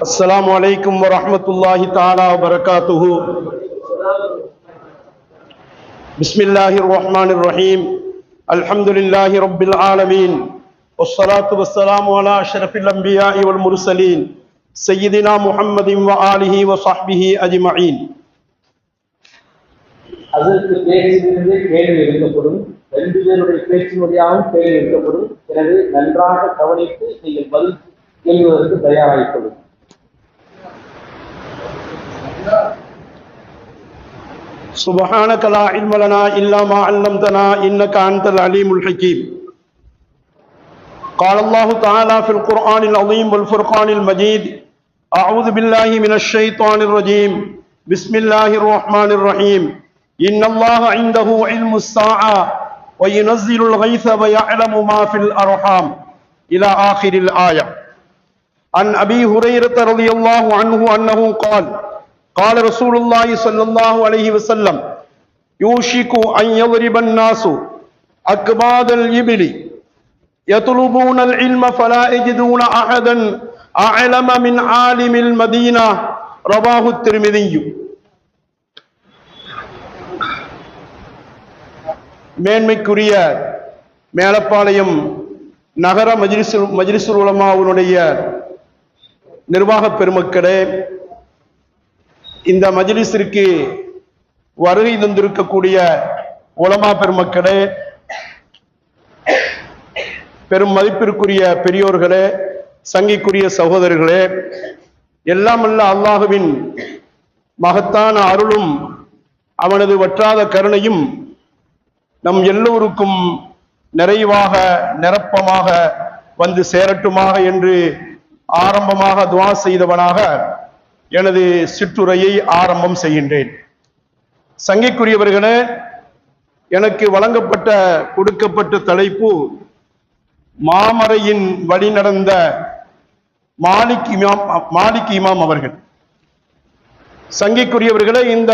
السلام علیکم ورحمۃ اللہ تعالی وبرکاتہ بسم اللہ الرحمن الرحیم الحمد رب العالمین والصلاة والسلام على اشرف الانبیاء والمرسلین سیدنا محمد و آلہ و صحبہ اجمعین حضرت ரெண்டு பேருடைய பேச்சின் வழியாகவும் கேள்வி எழுதப்படும் எனவே நன்றாக கவனித்து நீங்கள் பதில் கேள்வதற்கு தயாராகிக் கொள்ளும் سبحانك لا علم لنا إلا ما علمتنا إنك أنت العليم الحكيم قال الله تعالى في القرآن العظيم والفرقان المجيد أعوذ بالله من الشيطان الرجيم بسم الله الرحمن الرحيم إن الله عنده علم الساعة وينزل الغيث ويعلم ما في الأرحام. إلى آخر الآية. عن أبي هريرة رضي الله عنه أنه قال قال رسول الله صلى الله عليه وسلم يوشك أن يضرب الناس أكباد الإبل. يطلبون العلم فلا يجدون أحدا أعلم من عالم المدينة. رواه الترمذي. மேன்மைக்குரிய மேலப்பாளையம் நகர மஜ்லிசுல் மஜ்லிசுல் உலமாவுனுடைய நிர்வாக பெருமக்களே இந்த மஜ்லிஸிற்கு வருகை தந்திருக்கக்கூடிய உலமா பெருமக்களே பெரும் மதிப்பிற்குரிய பெரியோர்களே சங்கிக்குரிய சகோதரர்களே எல்லாம் அல்ல அல்லாஹுவின் மகத்தான அருளும் அவனது வற்றாத கருணையும் நம் எல்லோருக்கும் நிறைவாக நிரப்பமாக வந்து சேரட்டுமாக என்று ஆரம்பமாக துவா செய்தவனாக எனது சிற்றுரையை ஆரம்பம் செய்கின்றேன். சங்கைக்குரியவர்களே எனக்கு வழங்கப்பட்ட கொடுக்கப்பட்ட தலைப்பு மாமறையின் வழி நடந்த மாலிக் இமாம் மாலிக் இமாம் அவர்கள். சங்கைக்குரியவர்களே இந்த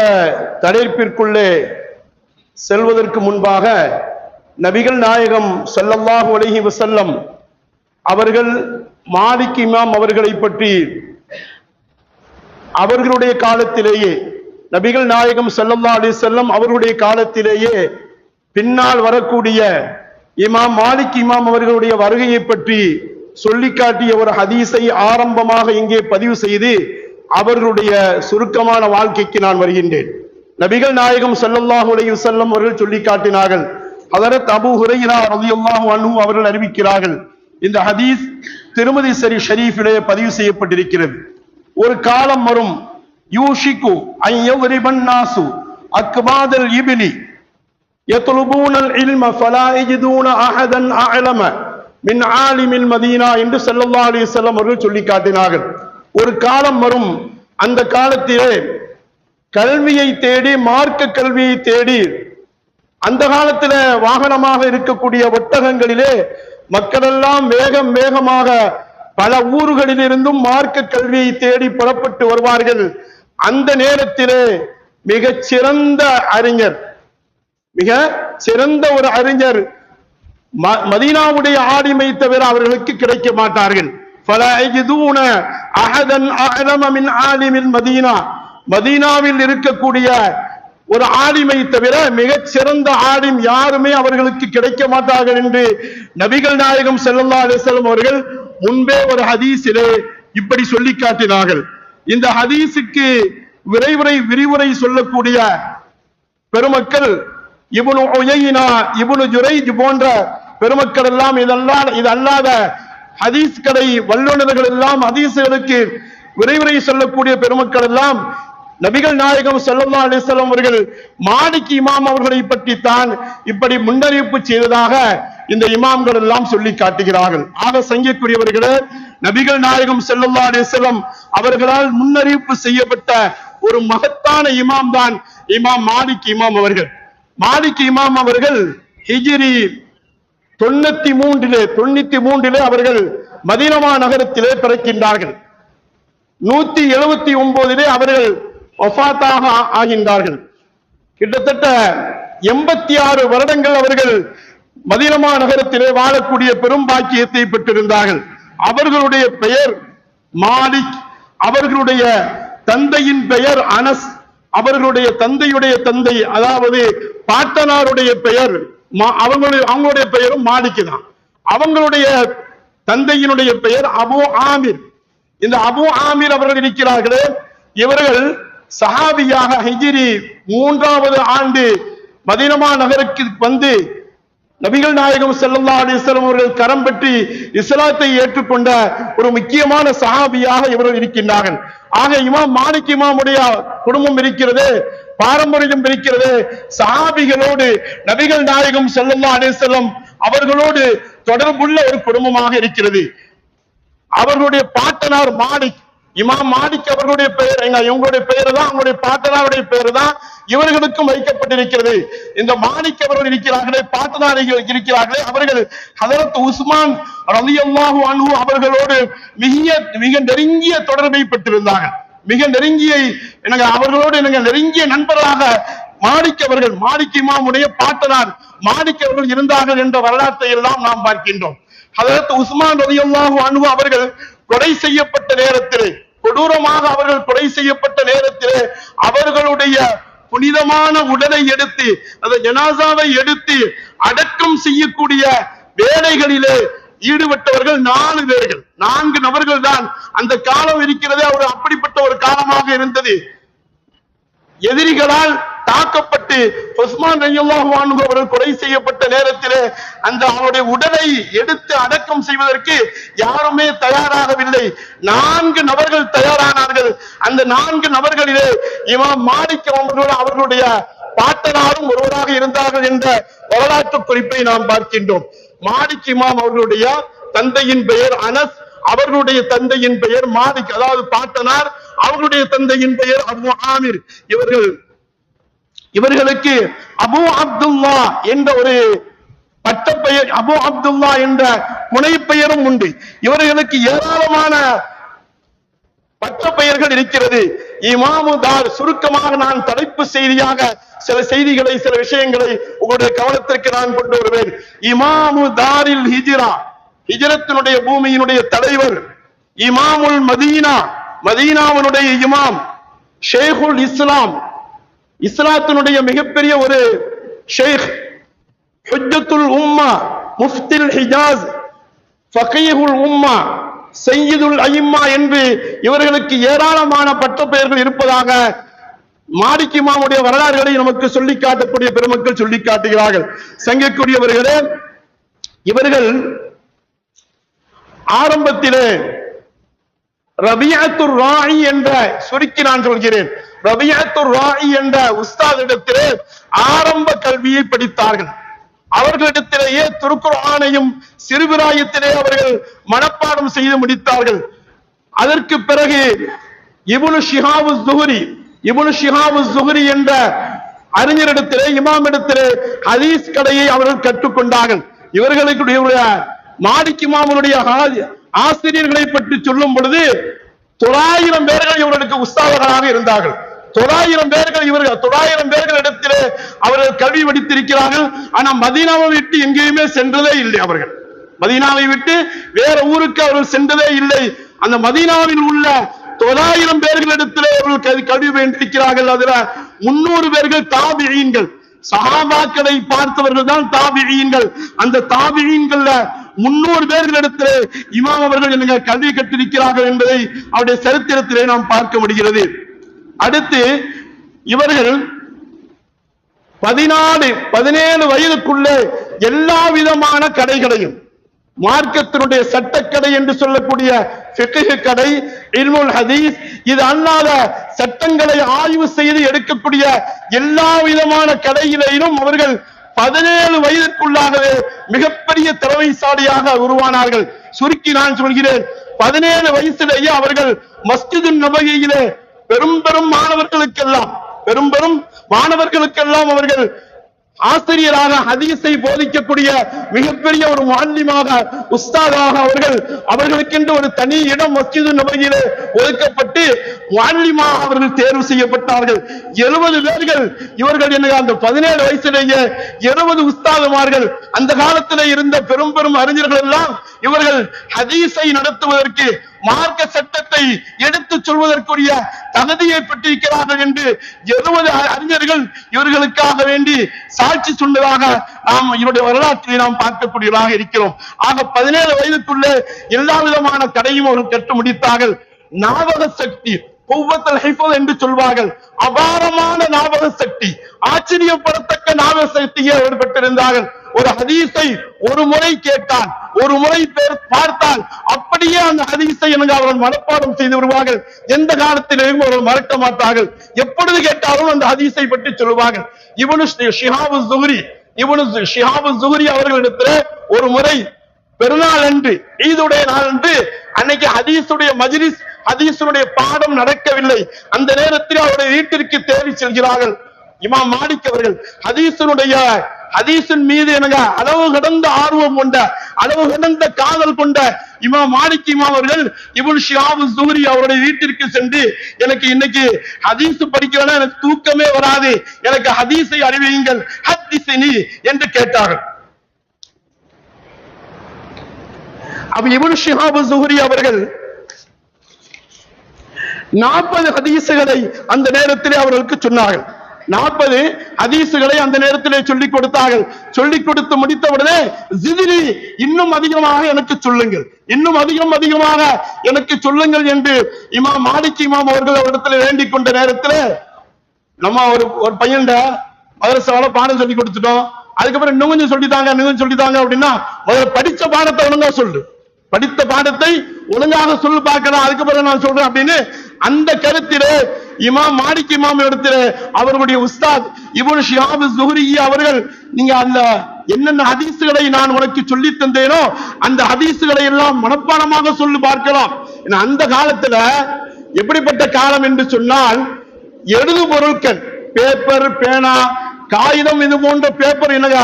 தலைப்பிற்குள்ளே செல்வதற்கு முன்பாக நபிகள் நாயகம் ஸல்லல்லாஹு அலைஹி வசல்லம் அவர்கள் மாலிக் இமாம் அவர்களை பற்றி அவர்களுடைய காலத்திலேயே நபிகள் நாயகம் ஸல்லல்லாஹு அலி செல்லம் அவர்களுடைய காலத்திலேயே பின்னால் வரக்கூடிய இமாம் மாலிக் இமாம் அவர்களுடைய வருகையை பற்றி சொல்லிக்காட்டிய ஒரு ஹதீஸை ஆரம்பமாக இங்கே பதிவு செய்து அவர்களுடைய சுருக்கமான வாழ்க்கைக்கு நான் வருகின்றேன். நபிகள் நாயகம் செல்லல்லாஹு உலகில் செல்லும் அவர்கள் சொல்லி காட்டினார்கள். ஹதரத் அபூ ஹுரைரா ரதியுல்லாஹு அன்ஹு அவர்கள் அறிவிக்கிறார்கள். இந்த ஹதீஸ் திருமதி சரி ஷரீஃபிலே பதிவு செய்யப்பட்டிருக்கிறது. ஒரு காலம் வரும். யூஷிக்கு ஐயவரிபன் நாசு அக்பாதல் இபிலி யத்லுபூனல் இல்ம ஃபலா யஜிதூன அஹதன் அஅலம மின் ஆலிமில் மதீனா என்று ஸல்லல்லாஹு அலைஹி வஸல்லம் அவர்கள் சொல்லி காட்டினார்கள். ஒரு காலம் வரும். அந்த காலத்திலே கல்வியை தேடி மார்க்க கல்வியை தேடி அந்த காலத்துல வாகனமாக இருக்கக்கூடிய ஒட்டகங்களிலே மக்களெல்லாம் வேகம் வேகமாக பல ஊர்களிலிருந்தும் மார்க்க கல்வியை தேடி புறப்பட்டு வருவார்கள். அந்த நேரத்திலே மிக சிறந்த அறிஞர் மிக சிறந்த ஒரு அறிஞர் மதீனாவுடைய ஆடிமை தவிர அவர்களுக்கு கிடைக்க மாட்டார்கள். பல அஹதன் அகலமின் ஆலிமின் மதீனா மதீனாவில் இருக்கக்கூடிய ஒரு ஆடிமை தவிர மிகச் சிறந்த ஆலிம் யாருமே அவர்களுக்கு கிடைக்க மாட்டார்கள் என்று நபிகள் நாயகம் செல்லல்லா அலிசலம் அவர்கள் முன்பே ஒரு ஹதீஸிலே இப்படி சொல்லி காட்டினார்கள். இந்த ஹதீஸுக்கு விரைவுரை விரிவுரை சொல்லக்கூடிய பெருமக்கள் இவனு உயினா இவனு ஜுரைஜ் போன்ற பெருமக்கள் எல்லாம் இதெல்லாம் இது அல்லாத ஹதீஸ்களை வல்லுநர்கள் எல்லாம் ஹதீஸ்களுக்கு விரைவுரை சொல்லக்கூடிய பெருமக்கள் எல்லாம் நபிகள் நாயகம் செல்லம்மா அலைஹி அவர்கள் மாலிக் இமாம் அவர்களை பற்றி தான் இப்படி முன்னறிவிப்பு செய்ததாக இந்த இமாம்கள் எல்லாம் சொல்லி காட்டுகிறார்கள். ஆக சங்கக்குரியவர்களே நபிகள் நாயகம் செல்லம்மா அலைஹி அவர்களால் முன்னறிவிப்பு செய்யப்பட்ட ஒரு மகத்தான இமாம் தான் இமாம் மாலிக் இமாம் அவர்கள். மாலிக் இமாம் அவர்கள் ஹிஜிரி தொண்ணூத்தி மூன்றிலே தொண்ணூத்தி மூன்றிலே அவர்கள் மதீனமா நகரத்திலே பிறக்கின்றார்கள். நூத்தி எழுபத்தி ஒன்பதிலே அவர்கள் ஒஃபாத்தாக ஆகின்றார்கள். கிட்டத்தட்ட எண்பத்தி ஆறு வருடங்கள் அவர்கள் மதீனமா நகரத்திலே வாழக்கூடிய பெரும் பாக்கியத்தை பெற்றிருந்தார்கள். அவர்களுடைய பெயர் மாலிக் அவர்களுடைய தந்தையின் பெயர் அனஸ் அவர்களுடைய தந்தையுடைய தந்தை அதாவது பாட்டனாருடைய பெயர் மா- அவங்களுடைய அவங்களுடைய பெயரும் மாலிக் தான் அவங்களுடைய தந்தையினுடைய பெயர் அபு ஆமிர். இந்த அபு ஆமீர் அவர்கள் இருக்கிறார்களே இவர்கள் சஹாபியாக ஹிஜிரி மூன்றாவது ஆண்டு மதினமா நகருக்கு வந்து நபிகள் நாயகம் செல்லல்லா அலிஸ்லாம் அவர்கள் கரம் பற்றி இஸ்லாத்தை ஏற்றுக்கொண்ட ஒரு முக்கியமான சஹாபியாக இவர்கள் இருக்கின்றார்கள். ஆக இமாம் மாலிக் இமாமுடைய குடும்பம் இருக்கிறது பாரம்பரியம் இருக்கிறது. சஹாபிகளோடு நபிகள் நாயகம் செல்லல்லா அலிஸ்லம் அவர்களோடு தொடர்புள்ள ஒரு குடும்பமாக இருக்கிறது. அவர்களுடைய பாட்டனார் மாணிக் இமாம் மாலிக் அவர்களுடைய பெயர் எங்க இவங்களுடைய பெயர் தான் அவங்களுடைய பாட்டனாருடைய பெயர் தான் இவர்களுக்கும் வைக்கப்பட்டிருக்கிறது. இந்த மாலிக் அவர்கள் இருக்கிறார்களே பாட்டனார் இருக்கிறார்களே அவர்கள் ஹதரத் உஸ்மான் ரலியல்லாஹு அன்ஹு அவர்களோடு மிக மிக நெருங்கிய தொடர்பை பெற்றிருந்தாங்க மிக நெருங்கிய எனக்கு அவர்களோடு எனக்கு நெருங்கிய நண்பர்களாக மாலிக் அவர்கள் மாலிக் இமாமுடைய பாட்டனார் மாலிக் அவர்கள் இருந்தார்கள் என்ற வரலாற்றை எல்லாம் நாம் பார்க்கின்றோம். ஹதரத் உஸ்மான் ரலியல்லாஹு அன்ஹு அவர்கள் கொலை செய்யப்பட்ட நேரத்திலே கொடூரமாக அவர்கள் கொலை செய்யப்பட்ட நேரத்திலே அவர்களுடைய புனிதமான உடலை எடுத்து அந்த ஜனாசாவை எடுத்து அடக்கம் செய்யக்கூடிய வேலைகளிலே ஈடுபட்டவர்கள் நாலு பேர்கள். நான்கு நபர்கள் தான் அந்த காலம் இருக்கிறது அவர் அப்படிப்பட்ட ஒரு காலமாக இருந்தது. எதிரிகளால் தாக்கப்பட்டு உஸ்மான் ரலியல்லாஹு அவர்கள் கொலை செய்யப்பட்ட நேரத்திலே அந்த அவருடைய உடலை எடுத்து அடக்கம் செய்வதற்கு யாருமே தயாராகவில்லை. நான்கு நபர்கள் தயாரானார்கள். அந்த நான்கு நபர்களிலே இமாம் மாலிக் அவர்களோடு அவர்களுடைய பாட்டனாரும் ஒருவராக இருந்தார்கள் என்ற வரலாற்று குறிப்பை நாம் பார்க்கின்றோம். மாலிக் இமாம் அவர்களுடைய தந்தையின் பெயர் அனஸ் அவர்களுடைய தந்தையின் பெயர் மாலிக் அதாவது பாட்டனார் அவர்களுடைய தந்தையின் பெயர் அபு ஆமிர். இவர்கள் இவர்களுக்கு அபு அப்துல்லா என்ற ஒரு பட்ட பெயர் அபு அப்துல்லா என்ற புனைப்பெயரும் உண்டு. இவர்களுக்கு ஏராளமான பட்ட பெயர்கள் இருக்கிறது இமாமுதார் சுருக்கமாக நான் தலைப்பு செய்தியாக சில செய்திகளை சில விஷயங்களை உங்களுடைய கவனத்திற்கு நான் கொண்டு வருவேன். இமாமு தாரில் ஹிஜ்ரா ஹிஜ்ரத்தினுடைய பூமியினுடைய தலைவர் இமாமுல் மதீனா மதீனாவினுடைய இமாம் ஷேகுல் இஸ்லாம் இஸ்லாத்தினுடைய மிகப்பெரிய ஒரு ஷேக் ஹுஜத்துல் உம்மா முஃப்தில் ஹிஜாஸ் ஃபகீஹுல் உம்மா செய்யுதுல் அயிம்மா என்று இவர்களுக்கு ஏராளமான பட்டப்பெயர்கள் இருப்பதாக மாடிக்குமாவுடைய வரலாறுகளை நமக்கு சொல்லி காட்டக்கூடிய பெருமக்கள் சொல்லி காட்டுகிறார்கள். சங்கக்கூடியவர்களே இவர்கள் ஆரம்பத்திலே ரபியத்துர் ராயி என்ற சுருக்கி நான் சொல்கிறேன். ரபியத்துர் ராயி என்ற உஸ்தாதிடத்திலே ஆரம்ப கல்வியை படித்தார்கள். அவர்களிடத்திலேயே திருக்குர்ஆனையும் சிறுபிராயத்திலே அவர்கள் மனப்பாடம் செய்து முடித்தார்கள். அதற்கு பிறகு இபுனு ஷிஹாபு ஜுஹரி இபுனு ஷிஹாபு ஜுஹரி என்ற அறிஞரிடத்திலே இமாமிடத்திலே ஹதீஸ் கடையை அவர்கள் கற்றுக்கொண்டார்கள். இவர்களுக்கு மாடிக்கு மாமனுடைய ஆசிரியர்களை பற்றி சொல்லும் பொழுது தொள்ளாயிரம் பேர்கள் இவர்களுக்கு உஸ்தாதர்களாக இருந்தார்கள். தொள்ளாயிரம் பேர்கள் இவர்கள் தொள்ளாயிரம் பேர்கள் இடத்திலே அவர்கள் கல்வி படித்திருக்கிறார்கள். ஆனா மதீனாவை விட்டு எங்கேயுமே சென்றதே இல்லை அவர்கள். மதீனாவை விட்டு வேற ஊருக்கு அவர்கள் சென்றதே இல்லை. அந்த மதீனாவில் உள்ள தொள்ளாயிரம் பேர்களிடத்திலே அவர்கள் கல்வி- கல்வி பயின்றிருக்கிறார்கள். அதுல முன்னூறு பேர்கள் தாபியீன்கள். சகாபாக்களை பார்த்தவர்கள் தான் தாபியீன்கள். அந்த தாபியீன்கள்ல முன்னூறு பேர்களிடத்திலே இமாம் அவர்கள் எனக்கு கல்வி கற்றிருக்கிறார்கள் என்பதை அவருடைய சரித்திரத்திலே நாம் பார்க்க முடிகிறது. அடுத்து இவர்கள் பதினாலு பதினேழு வயதுக்குள்ளே எல்லா விதமான கடைகளையும் மார்க்கத்தினுடைய சட்டக்கடை என்று சொல்லக்கூடிய ஃபிக்ஹ் கடை இல்முல் ஹதீஸ் இது அல்லாத சட்டங்களை ஆய்வு செய்து எடுக்கக்கூடிய எல்லா விதமான கடையிலும் அவர்கள் பதினேழு வயதிற்குள்ளாகவே மிகப்பெரிய திறமைசாலியாக உருவானார்கள். சுருக்கி நான் சொல்கிறேன் பதினேழு வயசிலேயே அவர்கள் மஸ்ஜிது நபகையிலே பெரும் பெரும் மாணவர்களுக்கெல்லாம் பெரும் பெரும் மாணவர்களுக்கெல்லாம் அவர்கள் ஆசிரியராக ஹதீஸை போதிக்கக்கூடிய மிகப்பெரிய ஒரு மாநிலமாக உஸ்தாதாக அவர்கள் அவர்களுக்கென்று ஒரு தனி இடம் மஸ்ஜிது நபையிலே ஒதுக்கப்பட்டு மாநிலமாக அவர்கள் தேர்வு செய்யப்பட்டார்கள். எழுபது பேர்கள் இவர்கள் என்ன அந்த பதினேழு வயசுலேயே எழுபது உஸ்தாதுமார்கள் அந்த காலத்திலே இருந்த பெரும் பெரும் அறிஞர்கள் எல்லாம் இவர்கள் ஹதீஸை நடத்துவதற்கு மார்க்க சட்டத்தை எடுத்து சொல்வதற்குரிய தகுதியை பெற்றிருக்கிறார்கள் என்று எழுபது அறிஞர்கள் இவர்களுக்காக வேண்டி சாட்சி சொன்னதாக நாம் இவருடைய வரலாற்றை நாம் பார்க்கக்கூடியவராக இருக்கிறோம். ஆக பதினேழு வயதுக்குள்ளே எல்லா விதமான தடையும் அவர்கள் கற்று முடித்தார்கள். ஞாபக சக்தி என்று சொல்வார்கள். அபாரமான ஞாபக சக்தி ஆச்சரியப்படத்தக்க ஞாபக சக்தியை ஏற்பட்டிருந்தார்கள் ஒரு ஹதீஸை ஒரு முறை கேட்டான் ஒரு முறை பேர் பார்த்தால் அப்படியே அந்த ஹதீஸை எனக்கு அவர்கள் மனப்பாடம் செய்து வருவார்கள் எந்த காலத்திலேயும் அவர்கள் மறக்க மாட்டார்கள். எப்பொழுது கேட்டாலும் அந்த ஹதீஸை பற்றி சொல்லுவார்கள். இவனு ஷிஹாபு ஜுஹரி இவனு ஷிஹாபு ஜுஹரி அவர்களிடத்தில் ஒரு முறை பெருநாள் அன்று ஈதுடைய நாள் அன்று அன்னைக்கு ஹதீஸுடைய மஜ்லிஸ் ஹதீசனுடைய பாடம் நடக்கவில்லை. அந்த நேரத்தில் அவருடைய வீட்டிற்கு தேடி செல்கிறார்கள். இமாம் மாலிக் அவர்கள் ஹதீசனுடைய ஹதீசன் மீது எனக்கு அளவு கடந்த ஆர்வம் கொண்ட அளவு கடந்த காதல் கொண்ட இமாம் மாலிக் இமாம் அவர்கள் இவன் ஷியாபு சூரி அவருடைய வீட்டிற்கு சென்று எனக்கு இன்னைக்கு ஹதீஸ் படிக்கிறேன்னா எனக்கு தூக்கமே வராது. எனக்கு ஹதீஸை அறிவியுங்கள். ஹத்திசினி என்று கேட்டார்கள். அப்ப இவன் ஷிஹாபு ஜுஹரி அவர்கள் நாற்பது ஹதீசுகளை அந்த நேரத்திலே அவர்களுக்கு சொன்னார்கள். நாற்பது ஹதீசுகளை அந்த நேரத்திலே சொல்லிக் கொடுத்தார்கள். சொல்லிக் கொடுத்து முடித்தவுடனே ஜிதிரி இன்னும் அதிகமாக எனக்கு சொல்லுங்கள். இன்னும் அதிகம் அதிகமாக எனக்கு சொல்லுங்கள் என்று இமாம் மாலிக் இமாம் அவர்கள் அவரிடத்துல வேண்டிக் கொண்ட நேரத்தில் நம்ம ஒரு ஒரு பையன்ட மதரசால பாடம் சொல்லி கொடுத்துட்டோம். அதுக்கப்புறம் இன்னும் கொஞ்சம் சொல்லித்தாங்க இன்னும் கொஞ்சம் சொல்லித்தாங்க அப்படின்னா முதல்ல படிச்ச பாடத்தை ஒழுங்கா சொல்லு. படித்த பாடத்தை ஒழுங்காக சொல்லு பார்க்கலாம் அதுக்கப்புறம் நான் சொல்றேன் அப்படின்னு அந்த கருத்திலே இமாம் மாலிக் இமாம் இடத்துல அவர்களுடைய உஸ்தாத் இவன் ஷியாபு ஜுஹரி அவர்கள் நீங்க அந்த என்னென்ன ஹதீசுகளை நான் உனக்கு சொல்லி தந்தேனோ அந்த ஹதீசுகளை எல்லாம் மனப்பாடமாக சொல்லி பார்க்கலாம். ஏன்னா அந்த காலத்துல எப்படிப்பட்ட காலம் என்று சொன்னால் எழுது பொருட்கள் பேப்பர் பேனா காகிதம் இது போன்ற பேப்பர் என்னங்க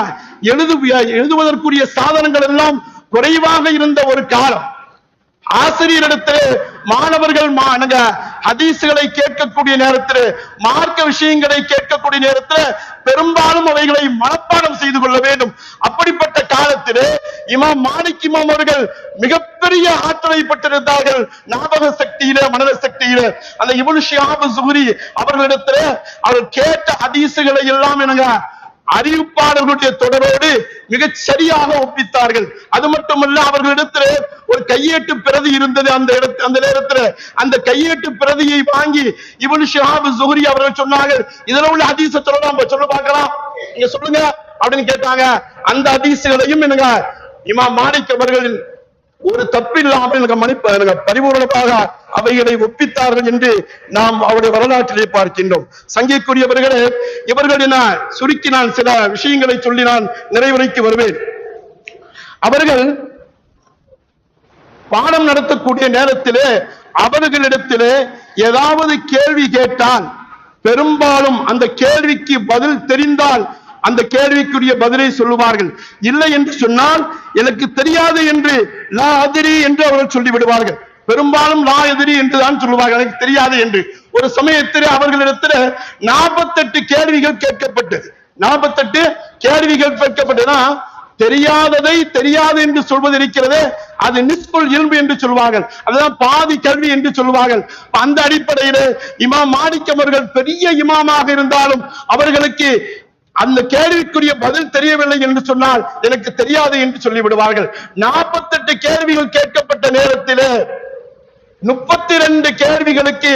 எழுது எழுதுவதற்குரிய சாதனங்கள் எல்லாம் குறைவாக இருந்த ஒரு காலம். ஆசிரியரிடத்தில் மாணவர்கள் மா- ஹதீசுகளை கேட்கக்கூடிய நேரத்தில் மார்க்க விஷயங்களை கேட்கக்கூடிய நேரத்தில் பெரும்பாலும் அவைகளை மனப்பாடம் செய்து கொள்ள வேண்டும். அப்படிப்பட்ட காலத்திலே இமாம் மாணிக் இமாம் அவர்கள் மிகப்பெரிய ஆற்றலை பெற்றிருந்தார்கள். ஞாபக சக்தியில மனத சக்தியில. அந்த இவனு ஷியாபு சுகுரி அவர் கேட்ட ஹதீசுகளை எல்லாம் என்னங்க அறிவிப்பாளர்களுடைய தொடரோடு மிகச் சரியாக ஒப்பித்தார்கள். அது மட்டுமல்ல அவர்களிடத்துல ஒரு கையேட்டு பிரதி இருந்தது அந்த இடத்து அந்த நேரத்துல. அந்த கையேட்டு பிரதியை வாங்கி இவனு ஷிஹாபு ஜுஹரி அவர்கள் சொன்னார்கள் இதுல உள்ள ஹதீஸ சொல்லலாம்? சொல்ல பார்க்கலாம். நீங்க சொல்லுங்க. அப்படின்னு கேட்டாங்க. அந்த அதிசங்களையும் என்னங்க இமா மாலிக் அவர்கள் ஒரு தப்பில்லாமல் எனக்கு மன்னிப்பு எனக்கு அவைகளை ஒப்பித்தார்கள் என்று நாம் அவருடைய வரலாற்றிலே பார்க்கின்றோம். சங்கைக்குரியவர்களே இவர்கள் என சுருக்கி நான் சில விஷயங்களை சொல்லி நான் நிறைவுரைக்கு வருவேன். அவர்கள் பாடம் நடத்தக்கூடிய நேரத்திலே அவர்களிடத்திலே ஏதாவது கேள்வி கேட்டால் பெரும்பாலும் அந்த கேள்விக்கு பதில் தெரிந்தால் அந்த கேள்விக்குரிய பதிலை சொல்லுவார்கள். இல்லை என்று சொன்னால் எனக்கு தெரியாது என்று லா அதிரி என்று அவர்கள் சொல்லிவிடுவார்கள். பெரும்பாலும் லா எதிரி என்று தான் சொல்லுவார்கள். எனக்கு தெரியாது என்று. ஒரு சமயத்தில் அவர்களிடத்தில் நாற்பத்தெட்டு கேள்விகள் கேட்கப்பட்டது. நாற்பத்தெட்டு கேள்விகள் கேட்கப்பட்டதுன்னா தெரியாததை தெரியாது என்று சொல்வது இருக்கிறது அது நிஸ்புல் இல்பு என்று சொல்வார்கள் அதுதான் பாதி கல்வி என்று சொல்வார்கள் அந்த அடிப்படையில் இமாம் மாணிக்கம் அவர்கள் பெரிய இமாமாக இருந்தாலும் அவர்களுக்கு அந்த கேள்விக்குரிய பதில் தெரியவில்லை என்று சொன்னால் எனக்கு தெரியாது என்று சொல்லி விடுவார்கள். நாற்பத்தெட்டு கேள்விகள் கேட்கப்பட்ட நேரத்திலே முப்பத்தி ரெண்டு கேள்விகளுக்கு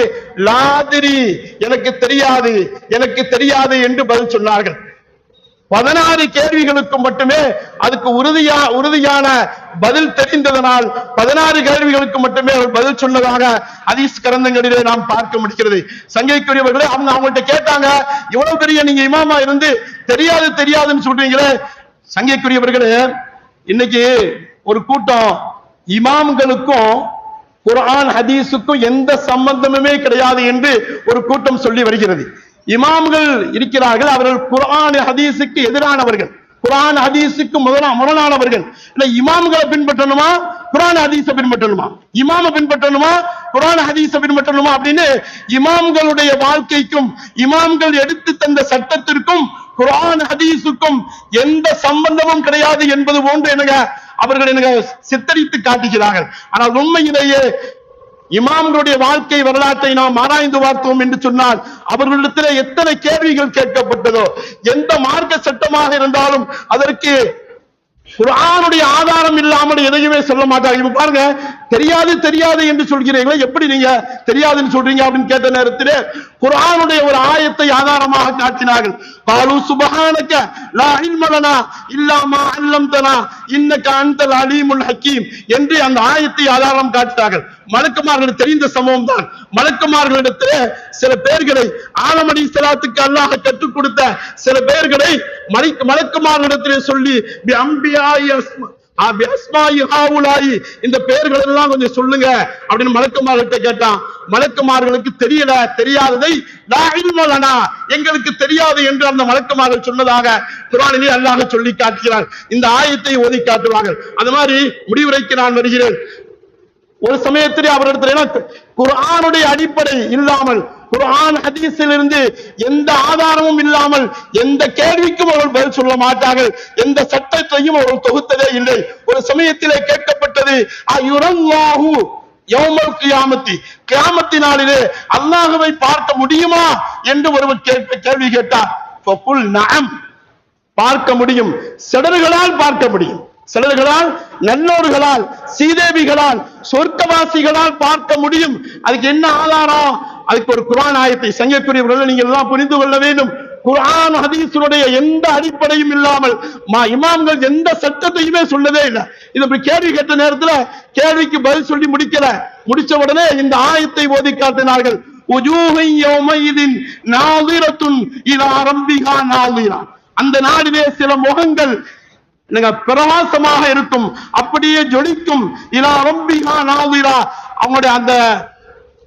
லாதிரி எனக்கு தெரியாது எனக்கு தெரியாது என்று பதில் சொன்னார்கள். பதினாறு கேள்விகளுக்கு மட்டுமே அதுக்கு உறுதியா உறுதியான பதில் தெரிந்ததனால் பதினாறு கேள்விகளுக்கு மட்டுமே அவர் பதில் சொன்னதாக அதீஸ் கரந்தங்களிலே நாம் பார்க்க முடிகிறது. சங்கைக்குரியவர்களே அவங்க அவங்கள்ட்ட கேட்டாங்க இவ்வளவு பெரிய நீங்க இமாமா இருந்து தெரியாது தெரியாதுன்னு சொல்றீங்களே? சங்கைக்குரியவர்களே இன்னைக்கு ஒரு கூட்டம் இமாம்களுக்கும் குரான் ஹதீஸுக்கும் எந்த சம்பந்தமுமே கிடையாது என்று ஒரு கூட்டம் சொல்லி வருகிறது. இமாம்கள் இருக்கிறார்கள் அவர்கள் குரான் ஹதீஸுக்கு எதிரானவர்கள். குரான் ஹதீஸுக்கு முதலா முரணானவர்கள் இல்ல இமாம்களை பின்பற்றணுமா? குரான் ஹதீஸை பின்பற்றணுமா? இமாம பின்பற்றணுமா? குரான் ஹதீஸை பின்பற்றணுமா? அப்படின்னு இமாம்களுடைய வாழ்க்கைக்கும் இமாம்கள் எடுத்து தந்த சட்டத்திற்கும் குரான் ஹதீஸுக்கும் எந்த சம்பந்தமும் கிடையாது என்பது போன்று எனக்கு அவர்கள் எனக்கு சித்தரித்து காட்டுகிறார்கள். ஆனால் உண்மையிலேயே இமாம்களுடைய வாழ்க்கை வரலாற்றை நாம் ஆராய்ந்து பார்த்தோம் என்று சொன்னால் அவர்களிடத்தில் எத்தனை கேள்விகள் கேட்கப்பட்டதோ எந்த மார்க்க சட்டமாக இருந்தாலும் அதற்கு குர்ஆனுடைய ஆதாரம் இல்லாமல் எதையுமே சொல்ல மாட்டாங்க இப்ப பாருங்க தெரியாது தெரியாது என்று சொல்கிறீங்களா எப்படி நீங்க தெரியாதுன்னு சொல்றீங்க அப்படின்னு கேட்ட நேரத்திலே குரானுடைய ஒரு ஆயத்தை ஆதாரமாக காட்டினார்கள். பாலு சுபஹானக லா இல்ம இல்லாமா இல்லா மா அல்லம்தனா இன்னக அன்தல் அலீமுல் ஹக்கீம் என்று அந்த ஆயத்தை ஆதாரம் காட்டினார்கள். மலக்குமார்கள் தெரிந்த சம்பவம் தான். மலக்குமார்களிடத்திலே சில பேர்களை ஆலமணி சலாத்துக்கு அல்லாஹ் கற்றுக் கொடுத்த சில பேர்களை மலைக்கு மலக்குமார்களிடத்திலே சொல்லி அம்பியாய் இந்த பெயர்கள் எல்லாம் கொஞ்சம் சொல்லுங்க. அப்படின்னு மலக்குமார்கிட்ட கேட்டான். மலக்குமார்களுக்கு தெரியல தெரியாததை எங்களுக்கு தெரியாது என்று அந்த மலக்குமார்கள் சொன்னதாக குரானிலே அல்லாஹ் சொல்லி காட்டுகிறார். இந்த ஆயத்தை ஓதி காட்டுவார்கள். அது மாதிரி முடிவுரைக்கு நான் வருகிறேன். ஒரு சமயத்திலே அவரிடத்தில் குரானுடைய அடிப்படை இல்லாமல் குரான் ஹதீஸில் இருந்து எந்த ஆதாரமும் இல்லாமல் எந்த கேள்விக்கும் அவர்கள் பதில் சொல்ல மாட்டார்கள். எந்த சட்டத்தையும் அவர்கள் தொகுத்ததே இல்லை. ஒரு சமயத்திலே கேட்கப்பட்டது அயுரல்லாஹு யோமல் கியாமத்தி. கியாமத்தினாலிலே அல்லாஹுவை பார்க்க முடியுமா என்று ஒருவர் கேட்ட கேள்வி கேட்டார். பார்க்க முடியும். செடல்களால் பார்க்க முடியும். சிலர்களால் நல்லோர்களால் சீதேவிகளால் சொர்க்கவாசிகளால் பார்க்க முடியும். அதுக்கு என்ன ஆதாரம்? அதுக்கு ஒரு குரான் ஆயத்தை சங்கக்குரியவர்கள் நீங்கள் எல்லாம் புரிந்து கொள்ள வேண்டும். குரான் ஹதீஸுடைய எந்த அடிப்படையும் இல்லாமல் மா இமாம்கள் எந்த சட்டத்தையுமே சொல்லவே இல்லை. இது இப்படி கேள்வி கேட்ட நேரத்துல கேள்விக்கு பதில் சொல்லி முடிக்கல. முடிச்ச உடனே இந்த ஆயத்தை ஓதி காட்டினார்கள். அந்த நாடிலே சில முகங்கள் நீங்க பிரகாசமாக இருக்கும் அப்படியே ஜொலிக்கும் இலா ரப்பிஹா நாவிரா அவங்களுடைய அந்த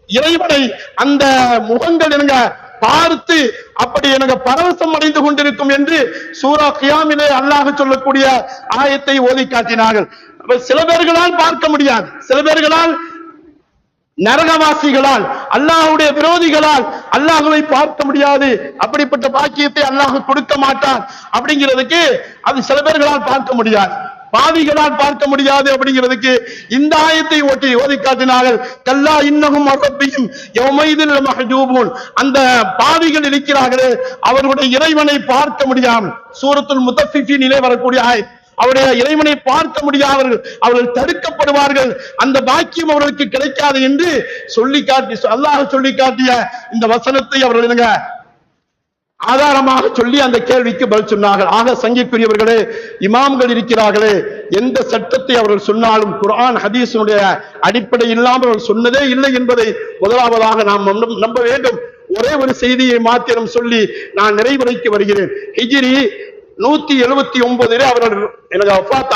இறைவனை அந்த முகங்கள் எனங்க பார்த்து அப்படி எனக்கு பரவசம் அடைந்து கொண்டிருக்கும் என்று சூரா கியாமிலே அல்லாஹ் சொல்லக்கூடிய ஆயத்தை ஓதி காட்டினார்கள். சில பேர்களால் பார்க்க முடியாது. சில பேர்களால் நரகவாசிகளால் அல்லாஹ்வுடைய விரோதிகளால் அல்லாஹுவை பார்க்க முடியாது. அப்படிப்பட்ட பாக்கியத்தை அல்லாஹ் கொடுக்க மாட்டான். அப்படிங்கிறதுக்கு அது சில பேர்களால் பார்க்க முடியாது. பாவிகளால் பார்க்க முடியாது அப்படிங்கிறதுக்கு இந்த ஆயத்தை ஓட்டி ஓதி காட்டினார்கள். கல்லா இன்னகும் அரப்பியும் யௌமைதில் மஹஜூபூன். அந்த பாவிகள் இருக்கிறார்களே அவர்களுடைய இறைவனை பார்க்க முடியாமல். சூரத்துல் முத்தஃபிஃபினிலே வரக்கூடிய ஆயத். அவருடைய இறைவனை பார்க்க முடியாதவர்கள் அவர்கள் தடுக்கப்படுவார்கள். அந்த பாக்கியம் அவர்களுக்கு கிடைக்காது என்று சொல்லி காட்டி அல்லாஹ் சொல்லி காட்டிய இந்த வசனத்தை அவர்கள் என்னங்க ஆதாரமாக சொல்லி அந்த கேள்விக்கு பதில் சொன்னார்கள். ஆக சங்கிக்குரியவர்களே இமாம்கள் இருக்கிறார்களே எந்த சட்டத்தை அவர்கள் சொன்னாலும் குரான் ஹதீஸினுடைய அடிப்படை இல்லாமல் அவர்கள் சொன்னதே இல்லை என்பதை முதலாவதாக நாம் நம்ப- நம்ப வேண்டும். ஒரே ஒரு செய்தியை மாத்திரம் சொல்லி நான் நிறைவுரைக்கு வருகிறேன். ஹிஜிரி நூத்தி எழுபத்தி ஒன்பதிலே அவர்கள் எனக்கு வஃபாத்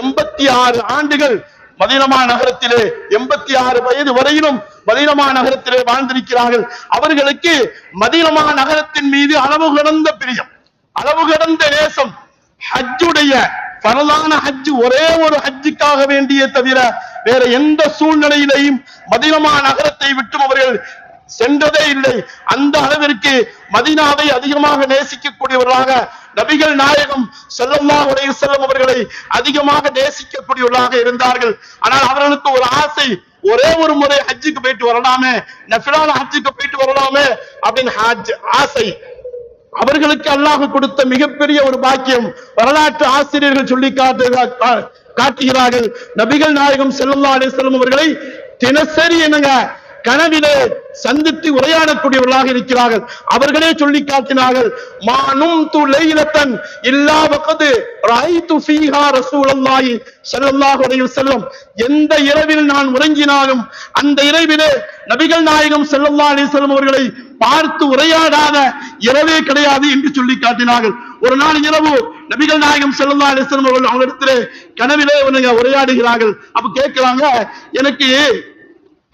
எண்பத்தி ஆறு ஆண்டுகள் மதீனமா நகரத்திலே எண்பத்தி ஆறு வயது வரையிலும் மதீனமா நகரத்திலே வாழ்ந்திருக்கிறார்கள். அவர்களுக்கு மதீனமா நகரத்தின் மீது அளவு கடந்த பிரியம் அளவு கடந்த நேசம். ஹஜ்ஜுடைய பரதான ஹஜ் ஒரே ஒரு ஹஜ்ஜுக்காக வேண்டிய தவிர வேற எந்த சூழ்நிலையிலையும் மதீனமா நகரத்தை விட்டும் அவர்கள் சென்றதே இல்லை. அந்த அளவிற்கு மதீனாவை அதிகமாக நேசிக்கக்கூடியவர்களாக நபிகள் நாயகம் ஸல்லல்லாஹு அலைஹி வஸல்லம் அவர்களை அதிகமாக நேசிக்கக்கூடியவர்களாக இருந்தார்கள். ஆனால் அவர்களுக்கு ஒரு ஆசை ஒரே ஒரு முறை ஹஜ்ஜுக்கு போயிட்டு வரலாமே நஃபிலான ஹஜ்ஜுக்கு போயிட்டு வரலாமே அப்படின்னு ஹஜ் ஆசை. அவர்களுக்கு அல்லாஹ் கொடுத்த மிகப்பெரிய ஒரு பாக்கியம் வரலாற்று ஆசிரியர்கள் சொல்லி காட்டு காட்டுகிறார்கள். நபிகள் நாயகம் ஸல்லல்லாஹு அலைஹி அவர்களை தினசரி என்னங்க கனவிலே சந்தித்து உரையாடக்கூடியவர்களாக இருக்கிறார்கள். அவர்களே சொல்லி காட்டினார்கள் மானும் து லைலத்தன் இல்லா வகது ராய்து ஃபீஹா ரசூலல்லாஹி ஸல்லல்லாஹு அலைஹி வஸல்லம். எந்த இரவில் நான் உறங்கினாலும் அந்த இரவிலே நபிகள் நாயகம் ஸல்லல்லாஹு அலைஹி வஸல்லம் அவர்களை பார்த்து உரையாடாத இரவே கிடையாது என்று சொல்லி காட்டினார்கள். ஒரு நாள் இரவு நபிகள் நாயகம் செல்லல்லா அலிஸ்லம் வஸல்லம் அவர்கள் அவங்களிடத்திலே கனவிலே உரையாடுகிறார்கள். அப்ப கேட்கிறாங்க எனக்கு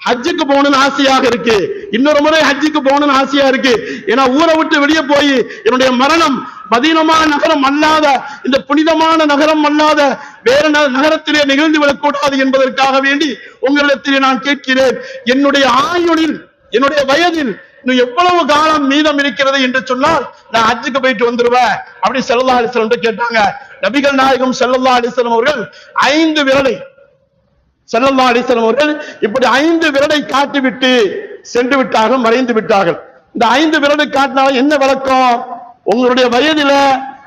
ஹஜ்ஜுக்கு போகணும்னு ஆசையாக இருக்கு. இன்னொரு முறை ஹஜ்ஜுக்கு போகணும்னு ஆசையா இருக்கு. ஏன்னா ஊரை விட்டு வெளியே போய் என்னுடைய மரணம் மதீனமான நகரம் அல்லாத இந்த புனிதமான நகரம் அல்லாத வேற நகரத்திலே நிகழ்ந்து விடக்கூடாது என்பதற்காக வேண்டி உங்களிடத்திலே நான் கேட்கிறேன் என்னுடைய ஆயுளில் என்னுடைய வயதில் இன்னும் எவ்வளவு காலம் மீதம் இருக்கிறது என்று சொன்னால் நான் ஹஜ்ஜுக்கு போயிட்டு வந்துருவேன். அப்படி செல்லல்லா அலிஸ்லம் கேட்டாங்க. நபிகள் நாயகம் செல்லல்லா அலிஸ்லம் அவர்கள் ஐந்து விரலை செல்லல்லா அலிசலம் அவர்கள் இப்படி ஐந்து விரலை காட்டிவிட்டு சென்று விட்டார்கள் மறைந்து விட்டார்கள். இந்த ஐந்து விரலை காட்டினாலும் என்ன விளக்கம் உங்களுடைய வயதில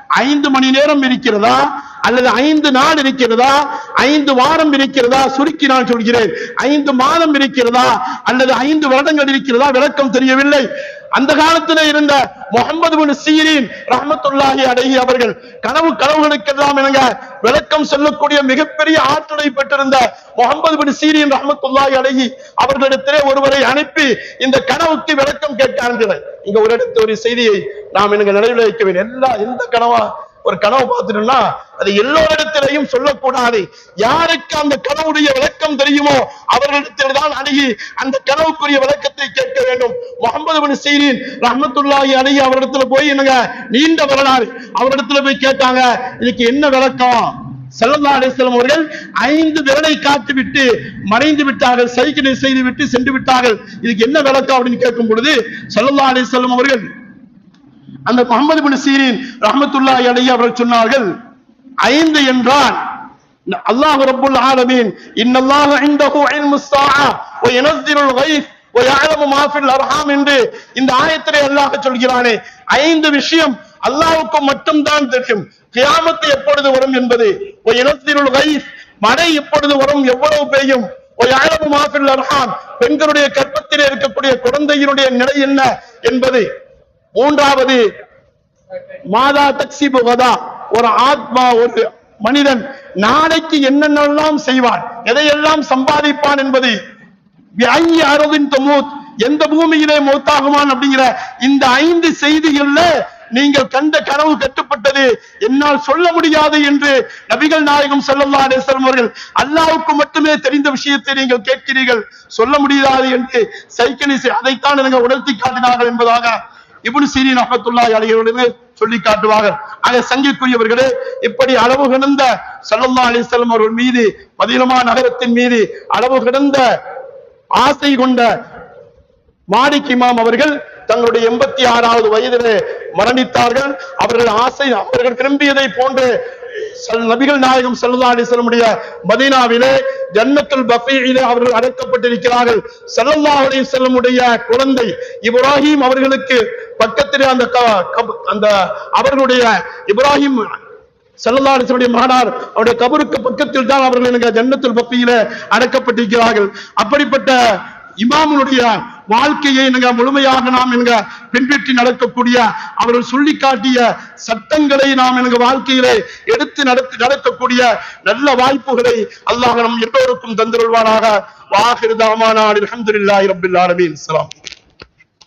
ஐந்து மணி நேரம் இருக்கிறதா? அல்லது ஐந்து நாள் இருக்கிறதா? ஐந்து வாரம் இருக்கிறதா? சுருக்கி நான் சொல்கிறேன். ஐந்து மாதம் இருக்கிறதா? அல்லது ஐந்து வருடங்கள் இருக்கிறதா? விளக்கம் தெரியவில்லை. அந்த காலத்துல இருந்த முகமது பின் சீரின் ரஹமத்துல்லாஹி அடகி அவர்கள் கனவு கனவுகளுக்கெல்லாம் எனங்க விளக்கம் சொல்லக்கூடிய மிகப்பெரிய ஆற்றலை பெற்றிருந்த முகமது பின் சீரின் ரஹமத்துல்லாஹி அடகி அவர்களிடத்திலே ஒருவரை அனுப்பி இந்த கனவுக்கு விளக்கம் கேட்க ஆரம்பித்தனர் இங்க ஒரு இடத்து ஒரு செய்தியை நாம் எனக்கு நினைவில் வைக்க வேண்டும். எல்லா எந்த கனவா ஒரு கனவு பார்த்துட்டோம்னா அது எல்லோரிடத்திலையும் சொல்லக்கூடாது. யாருக்கு அந்த கனவுடைய விளக்கம் தெரியுமோ அவர்களிடத்தில் தான் அணுகி அந்த கனவுக்குரிய விளக்கத்தை கேட்க வேண்டும். முகமது பின் சீரின் ரஹமத்துல்லாஹி அணுகி அவரிடத்துல போய் என்னங்க நீண்ட வரலாறு. அவரிடத்துல போய் கேட்டாங்க இதுக்கு என்ன விளக்கம்? செல்லல்லா அலிஸ்லாம் அவர்கள் ஐந்து விரலை காட்டிவிட்டு மறைந்து விட்டார்கள் சைக்கிளை செய்து விட்டு சென்று விட்டார்கள். இதுக்கு என்ன விளக்கம் அப்படின்னு கேட்கும் பொழுது செல்லல்லா அலிஸ்லாம் அவர்கள் அந்த முகமது பின் சீரின் ரஹமத்துல்லா அலைஹி அவர்கள் சொன்னார்கள் ஐந்து என்றால் அல்லாஹ் ரப்புல் ஆலமீன் இன்னல்லாஹு இன்தஹு இல்மு ஸாஆ வ யனஸ்ஸிலுல் கைஸ் வ யஅலமு மா ஃபில் அர்ஹாம் என்று இந்த ஆயத்திலே அல்லாஹ் சொல்கிறானே. ஐந்து விஷயம் அல்லாஹ்வுக்கு மட்டும்தான் தெரியும். கியாமத்து எப்பொழுது வரும் என்பது வ யனஸ்ஸிலுல் கைஸ் மழை எப்பொழுது வரும் எவ்வளவு பெய்யும் பெண்களுடைய கற்பத்திலே இருக்கக்கூடிய குழந்தையினுடைய நிலை என்ன என்பது மூன்றாவது மாதா தக்சிபு கதா ஒரு ஆத்மா ஒரு மனிதன் நாளைக்கு என்னென்னலாம் செய்வான் எதையெல்லாம் சம்பாதிப்பான் என்பது ஐந்து அறுதின் தொமூத் எந்த பூமியிலே மூத்தாகுமான் அப்படிங்கிற இந்த ஐந்து செய்திகள்ல நீங்கள் கண்ட கனவு கட்டுப்பட்டது. என்னால் சொல்ல முடியாது என்று நபிகள் நாயகம் ஸல்லல்லாஹு அலைஹி அவர்கள் அல்லாவுக்கு மட்டுமே தெரிந்த விஷயத்தை நீங்கள் கேட்கிறீர்கள். சொல்ல முடியாது என்று சைக்கிளிசை அதைத்தான் எனக்கு உணர்த்தி காட்டினார்கள் என்பதாக இப்னு சீரியன் ரஹ்மத்துல்லாஹி அலைஹி சொல்லி காட்டுவார்கள் ஆக சங்கிற்குரியவர்களே இப்படி அளவு கிடந்த ஸல்லல்லாஹு அலைஹி அவர்கள் மீது மதீனமா நகரத்தின் மீது அளவு கிடந்த ஆசை கொண்ட மாலிக் இமாம் அவர்கள் தங்களுடைய எண்பத்தி ஆறாவது வயதிலே மரணித்தார்கள். அவர்கள் ஆசை அவர்கள் திரும்பியதை போன்று நபிகள் நாயகம் ஸல்லல்லாஹு அலைஹி வஸல்லமுடைய மதீனாவிலே ஜன்னத்துல் பஃபீயிலே அவர்கள் அடக்கப்பட்டிருக்கிறார்கள். செல்லல்லா அலி செல்லமுடைய குழந்தை இப்ராஹிம் அவர்களுக்கு பக்கத்திலே அந்த அந்த அவர்களுடைய இப்ராஹிம் செல்லல்லா அலிசனுடைய மகனார் அவருடைய கபருக்கு பக்கத்தில் தான் அவர்கள் எனக்கு ஜன்னத்துல் பக்தியில அடக்கப்பட்டிருக்கிறார்கள். அப்படிப்பட்ட இமாமுடைய வாழ்க்கையை நீங்க முழுமையாக நாம் எங்க பின்பற்றி நடக்கக்கூடிய அவர்கள் சொல்லி காட்டிய சட்டங்களை நாம் எங்க வாழ்க்கையிலே எடுத்து நடத்தி நடக்கக்கூடிய நல்ல வாய்ப்புகளை அல்லாஹ் நம் எல்லோருக்கும் தந்திருவானாக வாஹிர் அலமதுல்லாஹி ரபில் ஆலமீன்.